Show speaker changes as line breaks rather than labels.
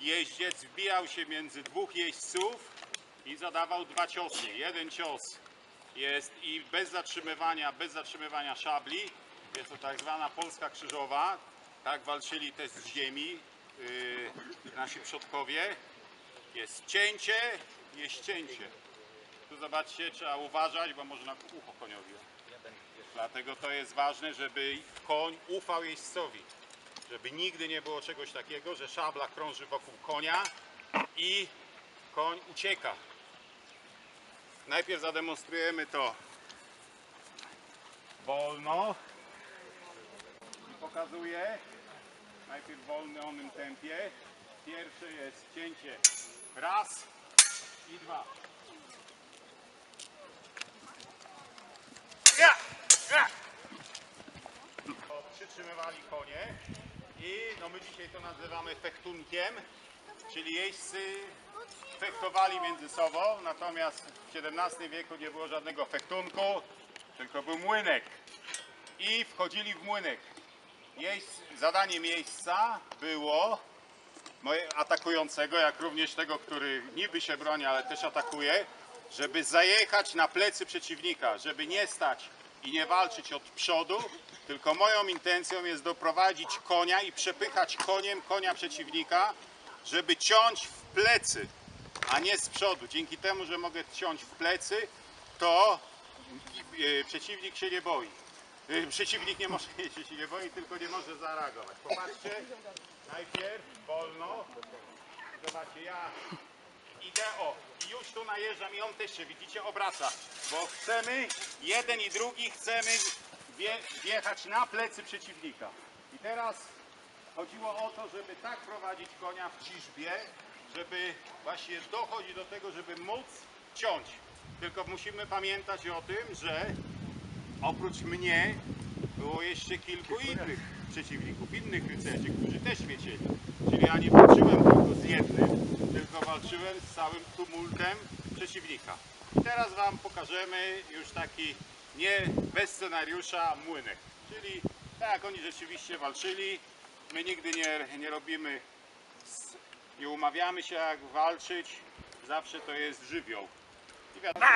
jeździec wbijał się między dwóch jeźdźców i zadawał dwa ciosy. Jeden cios jest i bez zatrzymywania, bez zatrzymywania szabli. Jest to tak zwana Polska Krzyżowa. Tak walczyli też z ziemi yy, nasi przodkowie. Jest cięcie, jest cięcie. Tu zobaczcie, trzeba uważać, bo można ucho koniowi. Dlatego to jest ważne, żeby koń ufał jeźdźcowi. Żeby nigdy nie było czegoś takiego, że szabla krąży wokół konia i koń ucieka. Najpierw zademonstrujemy to wolno. Pokazuję. Najpierw wolnym tempie. Pierwsze jest cięcie. Raz i dwa. Ja! Ja! Przytrzymywali konie no my dzisiaj to nazywamy fechtunkiem, czyli jeźdźcy fechtowali między sobą, natomiast w XVII wieku nie było żadnego fechtunku, tylko był młynek i wchodzili w młynek. Jeźdź, zadaniem jeźdźca było atakującego, jak również tego, który niby się broni, ale też atakuje, żeby zajechać na plecy przeciwnika, żeby nie stać i nie walczyć od przodu, tylko moją intencją jest doprowadzić konia i przepychać koniem konia przeciwnika, żeby ciąć w plecy, a nie z przodu. Dzięki temu, że mogę ciąć w plecy, to e, przeciwnik się nie boi. E, Przeciwnik nie może się nie boi, tylko nie może zareagować. Popatrzcie, najpierw wolno. Zobaczcie, ja idę o i już tu najeżdżam i on też się, widzicie, obraca. Bo chcemy, jeden i drugi chcemy wje, wjechać na plecy przeciwnika. I teraz chodziło o to, żeby tak prowadzić konia w ciżbie, żeby właśnie dochodzić do tego, żeby móc ciąć. Tylko musimy pamiętać o tym, że oprócz mnie było jeszcze kilku innych przeciwników, innych rycerzy, którzy też wiedzieli. Czyli ja nie walczyłem tylko z jednym, tylko walczyłem z całym tumultem przeciwnika. I teraz Wam pokażemy już taki nie bez scenariusza młynek. Czyli tak oni rzeczywiście walczyli, my nigdy nie, nie robimy, nie umawiamy się jak walczyć, zawsze to jest żywioł. I wiadomo,